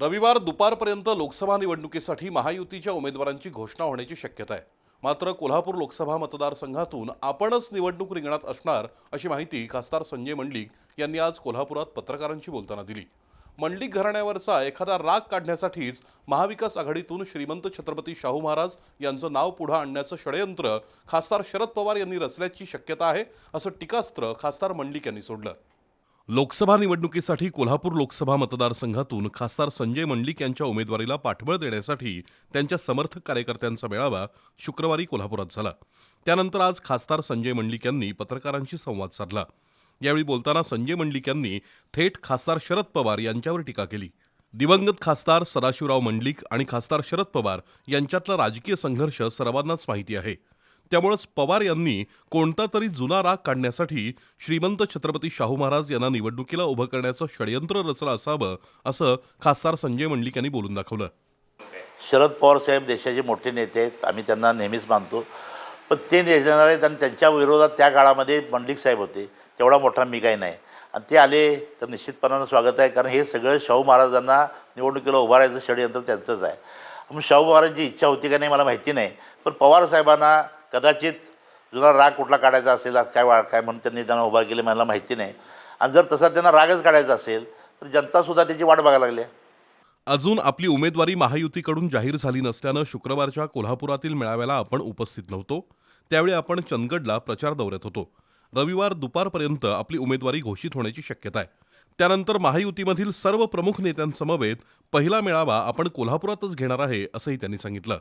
रविवार दुपारपर्यंत लोकसभा निवडणुकीसाठी महायुतीच्या उमेदवारांची घोषणा होण्याची शक्यता आहे. मात्र कोल्हापूर लोकसभा मतदारसंघातून आपणच निवडणूक रिंगणात असणार अशी माहिती खासदार संजय मंडलिक यांनी आज कोल्हापुरात पत्रकारांशी बोलताना दिली. मंडलिक घराण्यावरचा एखादा राग काढण्यासाठीच महाविकास आघाडीतून श्रीमंत छत्रपती शाहू महाराज यांचं नाव पुढं आणण्याचं षडयंत्र खासदार शरद पवार यांनी रचल्याची शक्यता आहे असं टीकास्त्र खासदार मंडलिक यांनी सोडलं. लोकसभा निवडणुकीसाठी कोल्हापूर लोकसभा मतदारसंघातून खासदार संजय मंडलिक यांच्या उमेदवारीला पाठबळ देण्यासाठी त्यांच्या समर्थक कार्यकर्त्यांचा मेळावा शुक्रवारी कोल्हापुरात झाला. त्यानंतर आज खासदार संजय मंडलिक यांनी पत्रकारांशी संवाद साधला. यावेळी बोलताना संजय मंडलिक यांनी थेट खासदार शरद पवार यांच्यावर टीका केली. दिवंगत खासदार सदाशिवराव मंडलिक आणि खासदार शरद पवार यांच्यातला राजकीय संघर्ष सर्वांनाच माहिती आहे. त्यामुळेच पवार यांनी कोणता तरी जुना राग काढण्यासाठी श्रीमंत छत्रपती शाहू महाराज यांना निवडणुकीला उभं करण्याचं षडयंत्र रचलं असावं असं खासदार संजय मंडलिक यांनी बोलून दाखवलं. शरद पवार साहेब देशाचे मोठे नेते आहेत. आम्ही त्यांना नेहमीच मानतो. पण ते नेते आहेत आणि त्यांच्या विरोधात त्या काळामध्ये मंडलिक साहेब होते. तेवढा मोठा मी काही नाही. आणि ते आले तर निश्चितपणानं स्वागत आहे. कारण हे सगळं शाहू महाराजांना निवडणुकीला उभारायचं षडयंत्र त्यांचंच आहे. मग शाहू महाराजांची इच्छा होती का नाही मला माहिती नाही. पण पवार साहेबांना कदाचित जुना राग कुठला काढायचा असेल आज काय वा काय म्हणून त्यांनी त्यांना उभा केले मला माहिती नाही. आणि जर तसा त्यांना रागच काढायचा असेल तर जनतासुद्धा त्याची वाट बघायला लागली आहे. अजून आपली उमेदवारी महायुतीकडून जाहीर झाली नसल्यानं शुक्रवारच्या कोल्हापुरातील मेळाव्याला आपण उपस्थित नव्हतो. त्यावेळी आपण चंदगडला प्रचार दौऱ्यात होतो. रविवार दुपारपर्यंत आपली उमेदवारी घोषित होण्याची शक्यता आहे. त्यानंतर महायुतीमधील सर्व प्रमुख नेत्यांसमवेत पहिला मेळावा आपण कोल्हापुरातच घेणार आहे असंही त्यांनी सांगितलं.